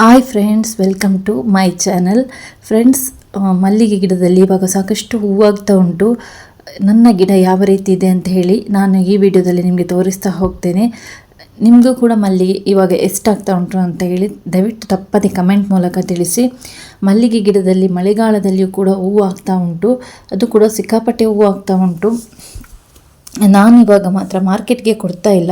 Hi friends welcome to my channel friends ಮಲ್ಲಿಗೆ ಗಿಡದಲ್ಲಿ ಇವಾಗ ಸಾಕಷ್ಟು ಹೂವಾಗ್ತಾ ಉಂಟು. ನನ್ನ ಗಿಡ ಯಾವ ರೀತಿ ಇದೆ ಅಂತ ಹೇಳಿ ನಾನು ಈ ವಿಡಿಯೋದಲ್ಲಿ ನಿಮಗೆ ತೋರಿಸ್ತಾ ಹೋಗ್ತೇನೆ. ನಿಮಗೂ ಕೂಡ ಮಲ್ಲಿಗೆ ಇವಾಗ ಎಷ್ಟಾಗ್ತಾ ಉಂಟು ಅಂತ ಹೇಳಿ ದಯವಿಟ್ಟು ತಪ್ಪದೆ ಕಮೆಂಟ್ ಮೂಲಕ ತಿಳಿಸಿ. ಮಲ್ಲಿಗೆ ಗಿಡದಲ್ಲಿ ಮಳೆಗಾಲದಲ್ಲಿಯೂ ಕೂಡ ಹೂವು ಆಗ್ತಾ ಉಂಟು. ಅದು ಕೂಡ ಸಿಕ್ಕಾಪಟ್ಟೆ ಹೂವು ಆಗ್ತಾ ಉಂಟು. ನಾನು ಇವಾಗ ಮಾತ್ರ ಮಾರ್ಕೆಟ್ಗೆ ಕೊಡ್ತಾ ಇಲ್ಲ.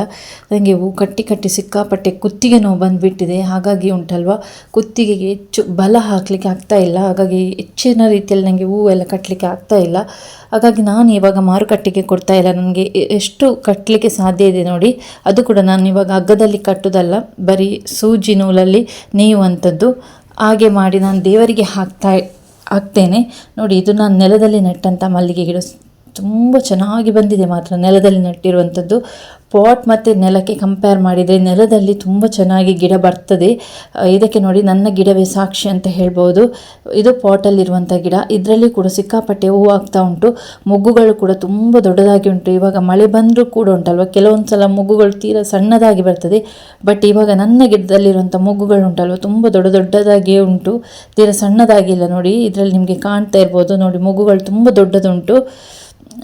ನನಗೆ ಹೂ ಕಟ್ಟಿ ಕಟ್ಟಿ ಸಿಕ್ಕಾಪಟ್ಟೆ ಕುತ್ತಿಗೆ ನೋವು ಬಂದುಬಿಟ್ಟಿದೆ. ಹಾಗಾಗಿ ಉಂಟಲ್ವ? ಕುತ್ತಿಗೆಗೆ ಹೆಚ್ಚು ಬಲ ಹಾಕಲಿಕ್ಕೆ ಆಗ್ತಾ ಇಲ್ಲ. ಹಾಗಾಗಿ ಹೆಚ್ಚಿನ ರೀತಿಯಲ್ಲಿ ನನಗೆ ಹೂವೆಲ್ಲ ಕಟ್ಟಲಿಕ್ಕೆ ಆಗ್ತಾ ಇಲ್ಲ. ಹಾಗಾಗಿ ನಾನು ಇವಾಗ ಮಾರುಕಟ್ಟೆಗೆ ಕೊಡ್ತಾ ಇಲ್ಲ. ನನಗೆ ಎಷ್ಟು ಕಟ್ಟಲಿಕ್ಕೆ ಸಾಧ್ಯ ಇದೆ ನೋಡಿ. ಅದು ಕೂಡ ನಾನು ಇವಾಗ ಹಗ್ಗದಲ್ಲಿ ಕಟ್ಟೋದಲ್ಲ. ಬರೀ ಸೂಜಿ ನೂಲಲ್ಲಿ ನೇಯುವಂಥದ್ದು. ಹಾಗೆ ಮಾಡಿ ನಾನು ದೇವರಿಗೆ ಹಾಕ್ತಾ, ಹಾಕ್ತೇನೆ. ನೋಡಿ, ಇದು ನಾನು ನೆಲದಲ್ಲಿ ನೆಟ್ಟಂಥ ಮಲ್ಲಿಗೆ ಗಿಡ ತುಂಬ ಚೆನ್ನಾಗಿ ಬಂದಿದೆ ಮಾತ್ರ ನೆಲದಲ್ಲಿ ನೆಟ್ಟಿರುವಂಥದ್ದು. ಪಾಟ್ ಮತ್ತು ನೆಲಕ್ಕೆ ಕಂಪೇರ್ ಮಾಡಿದರೆ ನೆಲದಲ್ಲಿ ತುಂಬ ಚೆನ್ನಾಗಿ ಗಿಡ ಬರ್ತದೆ. ಇದಕ್ಕೆ ನೋಡಿ ನನ್ನ ಗಿಡವೇ ಸಾಕ್ಷಿ ಅಂತ ಹೇಳ್ಬೋದು. ಇದು ಪಾಟಲ್ಲಿರುವಂಥ ಗಿಡ. ಇದರಲ್ಲಿ ಕೂಡ ಸಿಕ್ಕಾಪಟ್ಟೆ ಹೂವು ಆಗ್ತಾ ಉಂಟು. ಮೊಗ್ಗುಗಳು ಕೂಡ ತುಂಬ ದೊಡ್ಡದಾಗಿ ಉಂಟು. ಇವಾಗ ಮಳೆ ಬಂದರೂ ಕೂಡ ಉಂಟಲ್ವ? ಕೆಲವೊಂದು ಸಲ ಮೊಗ್ಗುಗಳು ತೀರಾ ಸಣ್ಣದಾಗಿ ಬರ್ತದೆ. ಬಟ್ ಇವಾಗ ನನ್ನ ಗಿಡದಲ್ಲಿರುವಂಥ ಮೊಗ್ಗುಗಳು ಉಂಟಲ್ವ? ತುಂಬ ದೊಡ್ಡ ದೊಡ್ಡದಾಗಿಯೇ ಉಂಟು. ತೀರಾ ಸಣ್ಣದಾಗಿಲ್ಲ ನೋಡಿ. ಇದರಲ್ಲಿ ನಿಮಗೆ ಕಾಣ್ತಾ ಇರ್ಬೋದು. ನೋಡಿ, ಮೊಗ್ಗುಗಳು ತುಂಬ ದೊಡ್ಡದುಂಟು.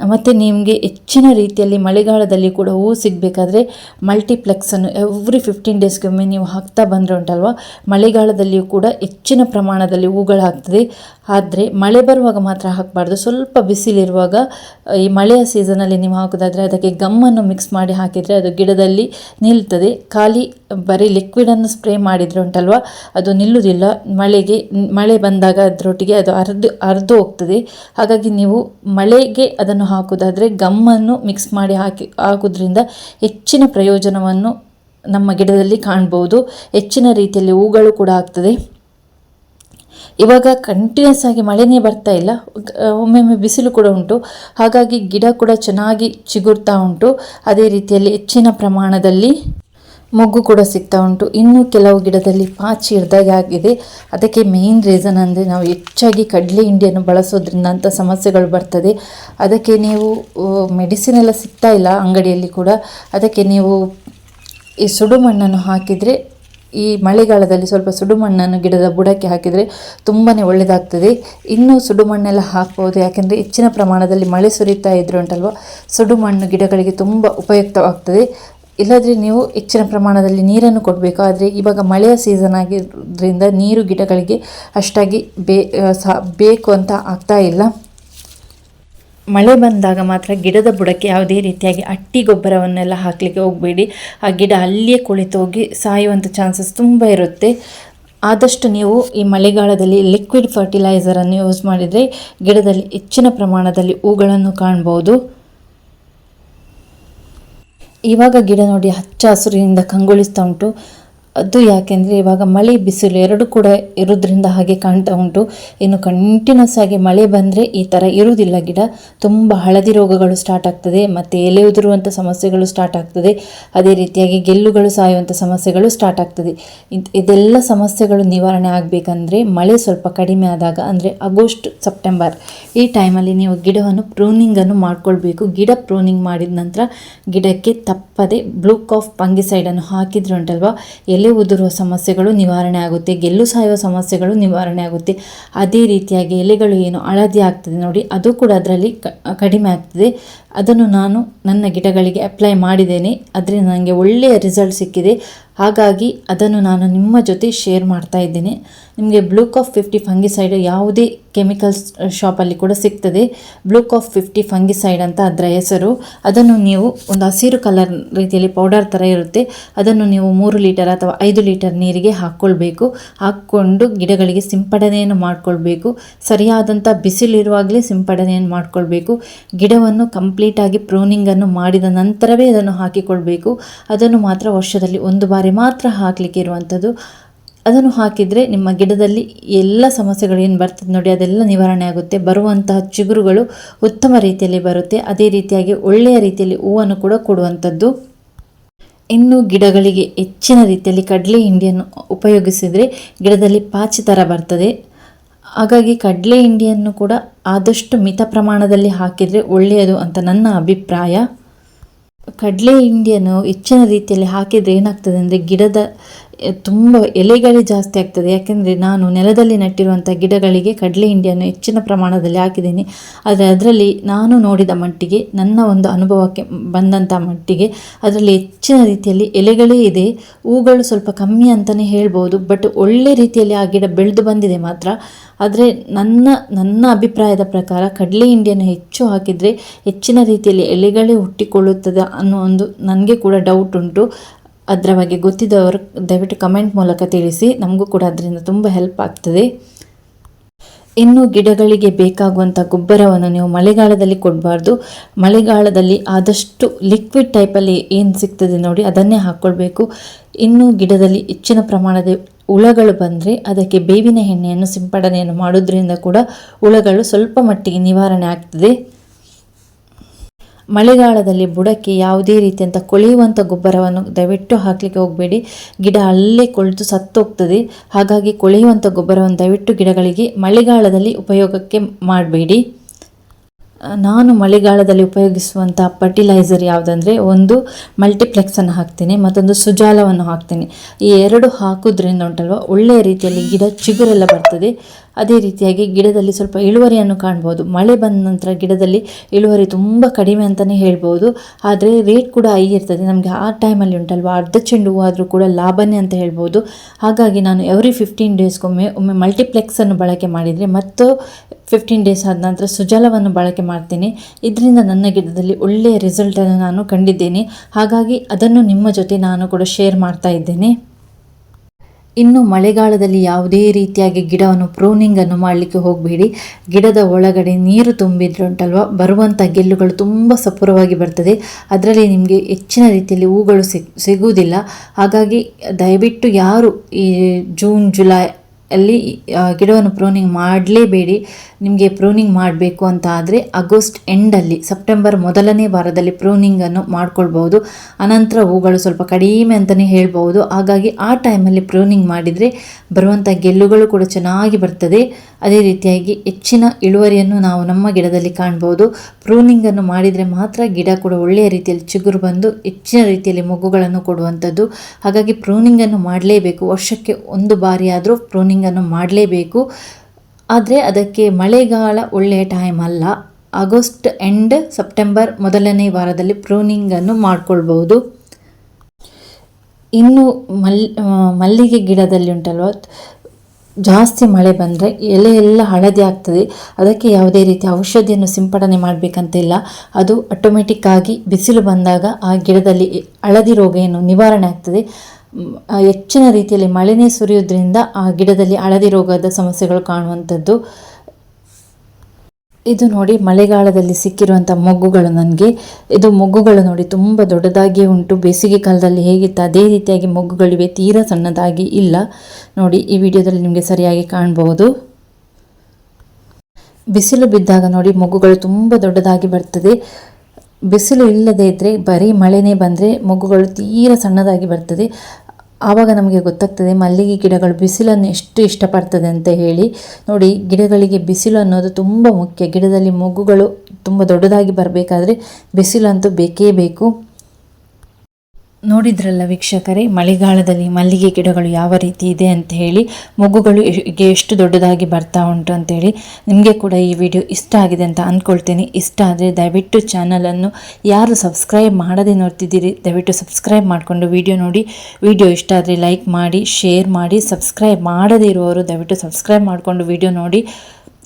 ಮತ್ತು ನಿಮಗೆ ಹೆಚ್ಚಿನ ರೀತಿಯಲ್ಲಿ ಮಳೆಗಾಲದಲ್ಲಿ ಕೂಡ ಹೂವು ಸಿಗಬೇಕಾದ್ರೆ ಮಲ್ಟಿಪ್ಲೆಕ್ಸನ್ನು ಎವ್ರಿ ಫಿಫ್ಟೀನ್ ಡೇಸ್ಗೊಮ್ಮೆ ನೀವು ಹಾಕ್ತಾ ಬಂದರೆ ಉಂಟಲ್ವ? ಮಳೆಗಾಲದಲ್ಲಿಯೂ ಕೂಡ ಹೆಚ್ಚಿನ ಪ್ರಮಾಣದಲ್ಲಿ ಹೂಗಳಾಗ್ತದೆ. ಆದರೆ ಮಳೆ ಬರುವಾಗ ಮಾತ್ರ ಹಾಕಬಾರ್ದು. ಸ್ವಲ್ಪ ಬಿಸಿಲಿರುವಾಗ ಈ ಮಳೆಯ ಸೀಸನಲ್ಲಿ ನೀವು ಹಾಕೋದಾದರೆ ಅದಕ್ಕೆ ಗಮ್ಮನ್ನು ಮಿಕ್ಸ್ ಮಾಡಿ ಹಾಕಿದರೆ ಅದು ಗಿಡದಲ್ಲಿ ನಿಲ್ತದೆ. ಖಾಲಿ ಬರೀ ಲಿಕ್ವಿಡನ್ನು ಸ್ಪ್ರೇ ಮಾಡಿದರೆ ಉಂಟಲ್ವ? ಅದು ನಿಲ್ಲುವುದಿಲ್ಲ ಮಳೆಗೆ, ಮಳೆ ಬಂದಾಗ ಅದರೊಟ್ಟಿಗೆ ಅದು ಅರ್ದು ಅರ್ದು ಹೋಗ್ತದೆ. ಹಾಗಾಗಿ ನೀವು ಮಳೆಗೆ ಅದನ್ನು ಹಾಕೋದಾದರೆ ಗಮ್ಮನ್ನು ಮಿಕ್ಸ್ ಮಾಡಿ ಹಾಕಿ, ಹಾಕೋದ್ರಿಂದ ಹೆಚ್ಚಿನ ಪ್ರಯೋಜನವನ್ನು ನಮ್ಮ ಗಿಡದಲ್ಲಿ ಕಾಣ್ಬೋದು. ಹೆಚ್ಚಿನ ರೀತಿಯಲ್ಲಿ ಹೂಗಳು ಕೂಡ ಆಗ್ತದೆ. ಇವಾಗ ಕಂಟಿನ್ಯೂಸ್ ಆಗಿ ಮಳೆನೇ ಬರ್ತಾ ಇಲ್ಲ. ಒಮ್ಮೊಮ್ಮೆ ಬಿಸಿಲು ಕೂಡ ಉಂಟು. ಹಾಗಾಗಿ ಗಿಡ ಕೂಡ ಚೆನ್ನಾಗಿ ಚಿಗುರ್ತಾ ಉಂಟು. ಅದೇ ರೀತಿಯಲ್ಲಿ ಹೆಚ್ಚಿನ ಪ್ರಮಾಣದಲ್ಲಿ ಮೊಗ್ಗು ಕೂಡ ಸಿಗ್ತಾ ಉಂಟು. ಇನ್ನು ಕೆಲವು ಗಿಡದಲ್ಲಿ ಪಾಚಿ ಹಿಡ್ದಾಗೆ ಆಗಿದೆ. ಅದಕ್ಕೆ ಮೇನ್ ರೀಸನ್ ಅಂದರೆ ನಾವು ಹೆಚ್ಚಾಗಿ ಕಡಲೆ ಹಿಂಡಿಯನ್ನು ಬಳಸೋದ್ರಿಂದ ಅಂಥ ಸಮಸ್ಯೆಗಳು ಬರ್ತದೆ. ಅದಕ್ಕೆ ನೀವು ಮೆಡಿಸಿನ್ ಎಲ್ಲ ಸಿಗ್ತಾ ಇಲ್ಲ ಅಂಗಡಿಯಲ್ಲಿ ಕೂಡ. ಅದಕ್ಕೆ ನೀವು ಈ ಸುಡು ಮಣ್ಣನ್ನು ಹಾಕಿದರೆ ಈ ಮಳೆಗಾಲದಲ್ಲಿ ಸ್ವಲ್ಪ ಸುಡುಮಣ್ಣನ್ನು ಗಿಡದ ಬುಡಕ್ಕೆ ಹಾಕಿದರೆ ತುಂಬಾ ಒಳ್ಳೆಯದಾಗ್ತದೆ ಇನ್ನೂ ಸುಡುಮಣ್ಣೆಲ್ಲ ಹಾಕ್ಬೋದು. ಯಾಕೆಂದರೆ ಹೆಚ್ಚಿನ ಪ್ರಮಾಣದಲ್ಲಿ ಮಳೆ ಸುರಿತಾ ಇದ್ದರು ಉಂಟಲ್ವ? ಸುಡುಮಣ್ಣು ಗಿಡಗಳಿಗೆ ತುಂಬ ಉಪಯುಕ್ತವಾಗ್ತದೆ. ಇಲ್ಲದ್ರೆ ನೀವು ಹೆಚ್ಚಿನ ಪ್ರಮಾಣದಲ್ಲಿ ನೀರನ್ನು ಕೊಡಬೇಕು. ಆದರೆ ಇವಾಗ ಮಳೆಯ ಸೀಸನ್ ಆಗಿರೋದ್ರಿಂದ ನೀರು ಗಿಡಗಳಿಗೆ ಅಷ್ಟಾಗಿ ಬೇ ಸಹ ಬೇಕು ಅಂತ ಆಗ್ತಾ ಇಲ್ಲ. ಮಳೆ ಬಂದಾಗ ಮಾತ್ರ ಗಿಡದ ಬುಡಕ್ಕೆ ಯಾವುದೇ ರೀತಿಯಾಗಿ ಅಟ್ಟಿ ಗೊಬ್ಬರವನ್ನೆಲ್ಲ ಹಾಕಲಿಕ್ಕೆ ಹೋಗಬೇಡಿ. ಆ ಗಿಡ ಅಲ್ಲಿಯೇ ಕುಳಿತೋಗಿ ಸಾಯುವಂಥ ಚಾನ್ಸಸ್ ತುಂಬ ಇರುತ್ತೆ. ಆದಷ್ಟು ನೀವು ಈ ಮಳೆಗಾಲದಲ್ಲಿ ಲಿಕ್ವಿಡ್ ಫರ್ಟಿಲೈಸರನ್ನು ಯೂಸ್ ಮಾಡಿದರೆ ಗಿಡದಲ್ಲಿ ಹೆಚ್ಚಿನ ಪ್ರಮಾಣದಲ್ಲಿ ಹೂಗಳನ್ನು ಕಾಣ್ಬೋದು. ಇವಾಗ ಗಿಡ ನೋಡಿ ಹಚ್ಚ ಹಸುರಿನಿಂದ ಕಂಗೊಳಿಸ್ತಾ ಉಂಟು. ಅದು ಯಾಕೆಂದರೆ ಇವಾಗ ಮಳೆ ಬಿಸಿಲು ಎರಡು ಕೂಡ ಇರೋದ್ರಿಂದ ಹಾಗೆ ಕಾಣ್ತಾ ಉಂಟು. ಇನ್ನು ಕಂಟಿನ್ಯೂಸ್ ಆಗಿ ಮಳೆ ಬಂದರೆ ಈ ಥರ ಇರುವುದಿಲ್ಲ ಗಿಡ. ತುಂಬ ಹಳದಿ ರೋಗಗಳು ಸ್ಟಾರ್ಟ್ ಆಗ್ತದೆ, ಮತ್ತು ಎಲೆ ಉದುರುವಂಥ ಸಮಸ್ಯೆಗಳು ಸ್ಟಾರ್ಟ್ ಆಗ್ತದೆ. ಅದೇ ರೀತಿಯಾಗಿ ಗೆಲ್ಲುಗಳು ಸಾಯುವಂಥ ಸಮಸ್ಯೆಗಳು ಸ್ಟಾರ್ಟ್ ಆಗ್ತದೆ. ಇದ್- ಇದೆಲ್ಲ ಸಮಸ್ಯೆಗಳು ನಿವಾರಣೆ ಆಗಬೇಕಂದ್ರೆ ಮಳೆ ಸ್ವಲ್ಪ ಕಡಿಮೆ ಆದಾಗ, ಅಂದರೆ ಆಗಸ್ಟ್, ಸೆಪ್ಟೆಂಬರ್ ಈ ಟೈಮಲ್ಲಿ ನೀವು ಗಿಡವನ್ನು ಪ್ರೂನಿಂಗನ್ನು ಮಾಡಿಕೊಳ್ಬೇಕು. ಗಿಡ ಪ್ರೂನಿಂಗ್ ಮಾಡಿದ ನಂತರ ಗಿಡಕ್ಕೆ ತಪ್ಪದೆ ಬ್ಲೂ ಕಾಫ್ ಪಂಗಿಸೈಡನ್ನು ಹಾಕಿದ್ರೆ ಉಂಟಲ್ವಾ ಉದುರುವ ಸಮಸ್ಯೆಗಳು ನಿವಾರಣೆ ಆಗುತ್ತೆ, ಗೆಲ್ಲು ಸಾಯುವ ಸಮಸ್ಯೆಗಳು ನಿವಾರಣೆ ಆಗುತ್ತೆ. ಅದೇ ರೀತಿಯಾಗಿ ಎಲೆಗಳು ಏನು ಹಳದಿ ಆಗ್ತದೆ ನೋಡಿ, ಅದು ಕೂಡ ಅದರಲ್ಲಿ ಕಡಿಮೆ ಆಗ್ತದೆ. ಅದನ್ನು ನಾನು ನನ್ನ ಗಿಡಗಳಿಗೆ ಅಪ್ಲೈ ಮಾಡಿದ್ದೇನೆ. ಅದರಿಂದ ನನಗೆ ಒಳ್ಳೆಯ ರಿಸಲ್ಟ್ ಸಿಕ್ಕಿದೆ. ಹಾಗಾಗಿ ಅದನ್ನು ನಾನು ನಿಮ್ಮ ಜೊತೆ ಶೇರ್ ಮಾಡ್ತಾ ಇದ್ದೇನೆ. ನಿಮಗೆ ಬ್ಲೂ ಕಾಫ್ ಫಿಫ್ಟಿ ಫಂಗಿಸೈಡ್ ಯಾವುದೇ ಕೆಮಿಕಲ್ಸ್ ಶಾಪಲ್ಲಿ ಕೂಡ ಸಿಗ್ತದೆ. ಬ್ಲೂ ಕಾಫ್ ಫಿಫ್ಟಿ ಫಂಗಿಸೈಡ್ ಅಂತ ಅದರ ಹೆಸರು. ಅದನ್ನು ನೀವು ಒಂದು ಹಸಿರು ಕಲರ್ ರೀತಿಯಲ್ಲಿ ಪೌಡರ್ ಥರ ಇರುತ್ತೆ. ಅದನ್ನು ನೀವು ಮೂರು ಲೀಟರ್ ಅಥವಾ ಐದು ಲೀಟರ್ ನೀರಿಗೆ ಹಾಕ್ಕೊಳ್ಬೇಕು. ಹಾಕ್ಕೊಂಡು ಗಿಡಗಳಿಗೆ ಸಿಂಪಡಣೆಯನ್ನು ಮಾಡಿಕೊಳ್ಬೇಕು. ಸರಿಯಾದಂಥ ಬಿಸಿಲಿರುವಾಗಲೇ ಸಿಂಪಡಣೆಯನ್ನು ಮಾಡಿಕೊಳ್ಬೇಕು. ಗಿಡವನ್ನು ಕಂಪ್ಲೀಟಾಗಿ ಪ್ರೂನಿಂಗನ್ನು ಮಾಡಿದ ನಂತರವೇ ಅದನ್ನು ಹಾಕಿಕೊಳ್ಬೇಕು. ಅದನ್ನು ಮಾತ್ರ ವರ್ಷದಲ್ಲಿ ಒಂದು ಬಾರಿ ಮಾತ್ರ ಹಾಕಲಿಕ್ಕೆ ಇರುವಂಥದ್ದು. ಅದನ್ನು ಹಾಕಿದರೆ ನಿಮ್ಮ ಗಿಡದಲ್ಲಿ ಎಲ್ಲ ಸಮಸ್ಯೆಗಳು ಏನು ಬರ್ತದೆ ನೋಡಿ, ಅದೆಲ್ಲ ನಿವಾರಣೆ ಆಗುತ್ತೆ. ಬರುವಂತಹ ಚಿಗುರುಗಳು ಉತ್ತಮ ರೀತಿಯಲ್ಲಿ ಬರುತ್ತೆ. ಅದೇ ರೀತಿಯಾಗಿ ಒಳ್ಳೆಯ ರೀತಿಯಲ್ಲಿ ಹೂವನ್ನು ಕೂಡ ಕೊಡುವಂಥದ್ದು. ಇನ್ನು ಗಿಡಗಳಿಗೆ ಹೆಚ್ಚಿನ ರೀತಿಯಲ್ಲಿ ಕಡಲೆ ಹಿಂಡಿಯನ್ನು ಉಪಯೋಗಿಸಿದರೆ ಗಿಡದಲ್ಲಿ ಪಾಚಿ ಥರ ಬರ್ತದೆ. ಹಾಗಾಗಿ ಕಡಲೆ ಹಿಂಡಿಯನ್ನು ಕೂಡ ಆದಷ್ಟು ಮಿತ ಪ್ರಮಾಣದಲ್ಲಿ ಹಾಕಿದರೆ ಒಳ್ಳೆಯದು ಅಂತ ನನ್ನ ಅಭಿಪ್ರಾಯ. ಕಡಲೆ ಹಿಂಡಿಯನ್ನು ಹೆಚ್ಚಿನ ರೀತಿಯಲ್ಲಿ ಹಾಕಿದರೆ ಏನಾಗ್ತದೆ ಅಂದರೆ ಗಿಡದ ತುಂಬ ಎಲೆಗಳೇ ಜಾಸ್ತಿ ಆಗ್ತದೆ. ಯಾಕೆಂದರೆ ನಾನು ನೆಲದಲ್ಲಿ ನೆಟ್ಟಿರುವಂಥ ಗಿಡಗಳಿಗೆ ಕಡಲೆ ಹಿಂಡಿಯನ್ನು ಹೆಚ್ಚಿನ ಪ್ರಮಾಣದಲ್ಲಿ ಹಾಕಿದ್ದೀನಿ. ಆದರೆ ಅದರಲ್ಲಿ ನಾನು ನೋಡಿದ ಮಟ್ಟಿಗೆ, ನನ್ನ ಒಂದು ಅನುಭವಕ್ಕೆ ಬಂದಂಥ ಮಟ್ಟಿಗೆ ಅದರಲ್ಲಿ ಹೆಚ್ಚಿನ ರೀತಿಯಲ್ಲಿ ಎಲೆಗಳೇ ಇದೆ. ಹೂಗಳು ಸ್ವಲ್ಪ ಕಮ್ಮಿ ಅಂತಲೇ ಹೇಳ್ಬೋದು. ಬಟ್ ಒಳ್ಳೆ ರೀತಿಯಲ್ಲಿ ಆ ಗಿಡ ಬೆಳೆದು ಬಂದಿದೆ ಮಾತ್ರ. ಆದರೆ ನನ್ನ ನನ್ನ ಅಭಿಪ್ರಾಯದ ಪ್ರಕಾರ ಕಡಲೆ ಹಿಂಡಿಯನ್ನು ಹೆಚ್ಚು ಹಾಕಿದರೆ ಹೆಚ್ಚಿನ ರೀತಿಯಲ್ಲಿ ಎಲೆಗಳೇ ಹುಟ್ಟಿಕೊಳ್ಳುತ್ತದೆ ಅನ್ನೋ ಒಂದು, ನನಗೆ ಕೂಡ ಡೌಟ್ ಉಂಟು. ಅದರ ಬಗ್ಗೆ ಗೊತ್ತಿದ್ದವರು ದಯವಿಟ್ಟು ಕಮೆಂಟ್ ಮೂಲಕ ತಿಳಿಸಿ. ನಮಗೂ ಕೂಡ ಅದರಿಂದ ತುಂಬ ಹೆಲ್ಪ್ ಆಗ್ತದೆ. ಇನ್ನು ಗಿಡಗಳಿಗೆ ಬೇಕಾಗುವಂಥ ಗೊಬ್ಬರವನ್ನು ನೀವು ಮಳೆಗಾಲದಲ್ಲಿ ಕೊಡಬಾರ್ದು. ಮಳೆಗಾಲದಲ್ಲಿ ಆದಷ್ಟು ಲಿಕ್ವಿಡ್ ಟೈಪಲ್ಲಿ ಏನು ಸಿಗ್ತದೆ ನೋಡಿ ಅದನ್ನೇ ಹಾಕ್ಕೊಳ್ಬೇಕು ಇನ್ನು ಗಿಡದಲ್ಲಿ ಹೆಚ್ಚಿನ ಪ್ರಮಾಣದ ಹುಳಗಳು ಬಂದರೆ ಅದಕ್ಕೆ ಬೇವಿನ ಎಣ್ಣೆಯನ್ನು ಸಿಂಪಡಣೆಯನ್ನು ಮಾಡೋದ್ರಿಂದ ಕೂಡ ಹುಳಗಳು ಸ್ವಲ್ಪ ಮಟ್ಟಿಗೆ ನಿವಾರಣೆ ಆಗ್ತದೆ. ಮಳೆಗಾಲದಲ್ಲಿ ಬುಡಕ್ಕೆ ಯಾವುದೇ ರೀತಿಯಂಥ ಕೊಳೆಯುವಂಥ ಗೊಬ್ಬರವನ್ನು ದಯವಿಟ್ಟು ಹಾಕಲಿಕ್ಕೆ ಹೋಗಬೇಡಿ. ಗಿಡ ಅಲ್ಲೇ ಕೊಳೆತು ಸತ್ತೋಗ್ತದೆ. ಹಾಗಾಗಿ ಕೊಳೆಯುವಂಥ ಗೊಬ್ಬರವನ್ನು ದಯವಿಟ್ಟು ಗಿಡಗಳಿಗೆ ಮಳೆಗಾಲದಲ್ಲಿ ಉಪಯೋಗಕ್ಕೆ ಮಾಡಬೇಡಿ. ನಾನು ಮಳೆಗಾಲದಲ್ಲಿ ಉಪಯೋಗಿಸುವಂಥ ಫರ್ಟಿಲೈಸರ್ ಯಾವುದಂದರೆ ಒಂದು ಮಲ್ಟಿಪ್ಲೆಕ್ಸನ್ನು ಹಾಕ್ತೀನಿ, ಮತ್ತೊಂದು ಸುಜಾಲವನ್ನು ಹಾಕ್ತೀನಿ. ಈ ಎರಡು ಹಾಕೋದ್ರಿಂದ ಉಂಟಲ್ವ? ಒಳ್ಳೆಯ ರೀತಿಯಲ್ಲಿ ಗಿಡ ಚಿಗುರೆಲ್ಲ ಬರ್ತದೆ. ಅದೇ ರೀತಿಯಾಗಿ ಗಿಡದಲ್ಲಿ ಸ್ವಲ್ಪ ಇಳುವರಿಯನ್ನು ಕಾಣ್ಬೋದು. ಮಳೆ ಬಂದ ನಂತರ ಗಿಡದಲ್ಲಿ ಇಳುವರಿ ತುಂಬ ಕಡಿಮೆ ಅಂತಲೇ ಹೇಳ್ಬೋದು. ಆದರೆ ರೇಟ್ ಕೂಡ ಹೈ ಇರ್ತದೆ. ನಮಗೆ ಆ ಟೈಮಲ್ಲಿ ಉಂಟಲ್ವ? ಅರ್ಧ ಚೆಂಡು ಹೂವಾದರೂ ಕೂಡ ಲಾಭನೇ ಅಂತ ಹೇಳ್ಬೋದು. ಹಾಗಾಗಿ ನಾನು ಎವ್ರಿ ಫಿಫ್ಟೀನ್ ಡೇಸ್ಗೊಮ್ಮೆ ಒಮ್ಮೆ ಮಲ್ಟಿಪ್ಲೆಕ್ಸನ್ನು ಬಳಕೆ ಮಾಡಿದರೆ ಮತ್ತು ಫಿಫ್ಟೀನ್ ಡೇಸ್ ಆದ ನಂತರ ಸುಜಲವನ್ನು ಬಳಕೆ ಮಾಡ್ತೀನಿ. ಇದರಿಂದ ನನ್ನ ಗಿಡದಲ್ಲಿ ಒಳ್ಳೆಯ ರಿಸಲ್ಟನ್ನು ನಾನು ಕಂಡಿದ್ದೇನೆ. ಹಾಗಾಗಿ ಅದನ್ನು ನಿಮ್ಮ ಜೊತೆ ನಾನು ಕೂಡ ಶೇರ್ ಮಾಡ್ತಾ ಇದ್ದೇನೆ. ಇನ್ನು ಮಳೆಗಾಲದಲ್ಲಿ ಯಾವುದೇ ರೀತಿಯಾಗಿ ಗಿಡವನ್ನು ಪ್ರೂನಿಂಗನ್ನು ಮಾಡಲಿಕ್ಕೆ ಹೋಗಬೇಡಿ. ಗಿಡದ ಒಳಗಡೆ ನೀರು ತುಂಬಿದ್ರೆ ಉಂಟಲ್ವ ಬರುವಂಥ ಗೆಲ್ಲುಗಳು ತುಂಬ ಸಪುರವಾಗಿ ಬರ್ತದೆ. ಅದರಲ್ಲಿ ನಿಮಗೆ ಹೆಚ್ಚಿನ ರೀತಿಯಲ್ಲಿ ಹೂಗಳು ಸಿಗ್, ಸಿಗುವುದಿಲ್ಲ. ಹಾಗಾಗಿ ದಯವಿಟ್ಟು ಯಾರು ಈ ಜೂನ್, ಜುಲೈ ಅಲ್ಲಿ ಗಿಡವನ್ನು ಪ್ರೂನಿಂಗ್ ಮಾಡಲೇಬೇಡಿ. ನಿಮಗೆ ಪ್ರೂನಿಂಗ್ ಮಾಡಬೇಕು ಅಂತ ಆದರೆ ಆಗಸ್ಟ್ ಎಂಡಲ್ಲಿ ಸೆಪ್ಟೆಂಬರ್ ಮೊದಲನೇ ವಾರದಲ್ಲಿ ಪ್ರೂನಿಂಗನ್ನು ಮಾಡ್ಕೊಳ್ಬೋದು ಅನಂತರ ಹೂಗಳು ಸ್ವಲ್ಪ ಕಡಿಮೆ ಅಂತಲೇ ಹೇಳ್ಬೋದು ಹಾಗಾಗಿ ಆ ಟೈಮಲ್ಲಿ ಪ್ರೂನಿಂಗ್ ಮಾಡಿದರೆ ಬರುವಂಥ ಗೆಲ್ಲುಗಳು ಕೂಡ ಚೆನ್ನಾಗಿ ಬರ್ತದೆ. ಅದೇ ರೀತಿಯಾಗಿ ಹೆಚ್ಚಿನ ಇಳುವರಿಯನ್ನು ನಾವು ನಮ್ಮ ಗಿಡದಲ್ಲಿ ಕಾಣ್ಬೋದು ಪ್ರೂನಿಂಗನ್ನು ಮಾಡಿದರೆ ಮಾತ್ರ ಗಿಡ ಕೂಡ ಒಳ್ಳೆಯ ರೀತಿಯಲ್ಲಿ ಚಿಗುರು ಬಂದು ಹೆಚ್ಚಿನ ರೀತಿಯಲ್ಲಿ ಮೊಗ್ಗುಗಳನ್ನು ಕೊಡುವಂಥದ್ದು ಹಾಗಾಗಿ ಪ್ರೂನಿಂಗನ್ನು ಮಾಡಲೇಬೇಕು. ವರ್ಷಕ್ಕೆ ಒಂದು ಬಾರಿಯಾದರೂ ಆದರೂ ಪ್ರೂನಿಂಗನ್ನು ಮಾಡಲೇಬೇಕು. ಆದರೆ ಅದಕ್ಕೆ ಮಳೆಗಾಲ ಒಳ್ಳೆಯ ಟೈಮ್ ಅಲ್ಲ. ಆಗಸ್ಟ್ ಎಂಡ್ ಸೆಪ್ಟೆಂಬರ್ ಮೊದಲನೇ ವಾರದಲ್ಲಿ ಪ್ರೂನಿಂಗನ್ನು ಮಾಡಿಕೊಳ್ಬೋದು ಇನ್ನು ಮಲ್ ಮಲ್ಲಿಗೆ ಗಿಡದಲ್ಲಿ ಉಂಟಲ್ವ? ಜಾಸ್ತಿ ಮಳೆ ಬಂದರೆ ಎಲೆ ಎಲ್ಲ ಹಳದಿ ಆಗ್ತದೆ. ಅದಕ್ಕೆ ಯಾವುದೇ ರೀತಿ ಔಷಧಿಯನ್ನು ಸಿಂಪಡಣೆ ಮಾಡಬೇಕಂತಿಲ್ಲ. ಅದು ಆಟೋಮೆಟಿಕ್ಕಾಗಿ ಬಿಸಿಲು ಬಂದಾಗ ಆ ಗಿಡದಲ್ಲಿ ಹಳದಿ ರೋಗ ಏನು ನಿವಾರಣೆ ಆಗ್ತದೆ. ಹೆಚ್ಚಿನ ರೀತಿಯಲ್ಲಿ ಮಳೆನೇ ಸುರಿಯೋದ್ರಿಂದ ಆ ಗಿಡದಲ್ಲಿ ಹಳದಿ ರೋಗದ ಸಮಸ್ಯೆಗಳು ಕಾಣುವಂಥದ್ದು. ಇದು ನೋಡಿ ಮಳೆಗಾಲದಲ್ಲಿ ಸಿಕ್ಕಿರುವಂಥ ಮೊಗ್ಗುಗಳು ನನಗೆ. ಇದು ಮೊಗ್ಗುಗಳು ನೋಡಿ ತುಂಬ ದೊಡ್ಡದಾಗಿ ಉಂಟು. ಬೇಸಿಗೆ ಕಾಲದಲ್ಲಿ ಹೇಗಿತ್ತು, ಅದೇ ರೀತಿಯಾಗಿ ಮೊಗ್ಗುಗಳಿವೆ. ತೀರಾ ಸಣ್ಣದಾಗಿ ಇಲ್ಲ. ನೋಡಿ ಈ ವಿಡಿಯೋದಲ್ಲಿ ನಿಮಗೆ ಸರಿಯಾಗಿ ಕಾಣಬಹುದು ಬಿಸಿಲು ಬಿದ್ದಾಗ ನೋಡಿ ಮೊಗ್ಗುಗಳು ತುಂಬ ದೊಡ್ಡದಾಗಿ ಬರ್ತದೆ. ಬಿಸಿಲು ಇಲ್ಲದೇ ಇದ್ದರೆ ಬರೀ ಮಳೆನೇ ಬಂದರೆ ಮೊಗ್ಗುಗಳು ತೀರಾ ಸಣ್ಣದಾಗಿ ಬರ್ತದೆ. ಆವಾಗ ನಮಗೆ ಗೊತ್ತಾಗ್ತದೆ ಮಲ್ಲಿಗೆ ಗಿಡಗಳು ಬಿಸಿಲನ್ನು ಎಷ್ಟು ಇಷ್ಟಪಡ್ತದೆ ಅಂತ ಹೇಳಿ. ನೋಡಿ, ಗಿಡಗಳಿಗೆ ಬಿಸಿಲು ಅನ್ನೋದು ತುಂಬ ಮುಖ್ಯ. ಗಿಡದಲ್ಲಿ ಮೊಗ್ಗುಗಳು ತುಂಬ ದೊಡ್ಡದಾಗಿ ಬರಬೇಕಾದ್ರೆ ಬಿಸಿಲಂತೂ ಬೇಕೇ ಬೇಕು. ನೋಡಿದ್ರಲ್ಲ ವೀಕ್ಷಕರೇ, ಮಳೆಗಾಲದಲ್ಲಿ ಮಲ್ಲಿಗೆ ಗಿಡಗಳು ಯಾವ ರೀತಿ ಇದೆ ಅಂತ ಹೇಳಿ ಮೊಗ್ಗುಗಳು ಎಷ್ಟು ದೊಡ್ಡದಾಗಿ ಬರ್ತಾ ಉಂಟು ಅಂತೇಳಿ ನಿಮಗೆ ಕೂಡ ಈ ವಿಡಿಯೋ ಇಷ್ಟ ಆಗಿದೆ ಅಂತ ಅಂದ್ಕೊಳ್ತೀನಿ ಇಷ್ಟ ಆದರೆ ದಯವಿಟ್ಟು ಚಾನಲನ್ನು ಯಾರು ಸಬ್ಸ್ಕ್ರೈಬ್ ಮಾಡದೇ ನೋಡ್ತಿದ್ದೀರಿ, ದಯವಿಟ್ಟು ಸಬ್ಸ್ಕ್ರೈಬ್ ಮಾಡಿಕೊಂಡು ವಿಡಿಯೋ ನೋಡಿ. ವಿಡಿಯೋ ಇಷ್ಟ ಆದರೆ ಲೈಕ್ ಮಾಡಿ ಶೇರ್ ಮಾಡಿ ಸಬ್ಸ್ಕ್ರೈಬ್ ಮಾಡದೇ ಇರುವವರು ದಯವಿಟ್ಟು ಸಬ್ಸ್ಕ್ರೈಬ್ ಮಾಡಿಕೊಂಡು ವಿಡಿಯೋ ನೋಡಿ.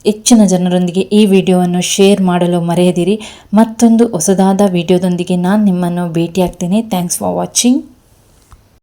ಹೆಚ್ಚಿನ ಜನರೊಂದಿಗೆ ಈ ವಿಡಿಯೋವನ್ನು ಶೇರ್ ಮಾಡಲು ಮರೆಯದಿರಿ. ಮತ್ತೊಂದು ಹೊಸದಾದ ವಿಡಿಯೋದೊಂದಿಗೆ ನಾನು ನಿಮ್ಮನ್ನು ಭೇಟಿಯಾಗ್ತೀನಿ. Thanks for watching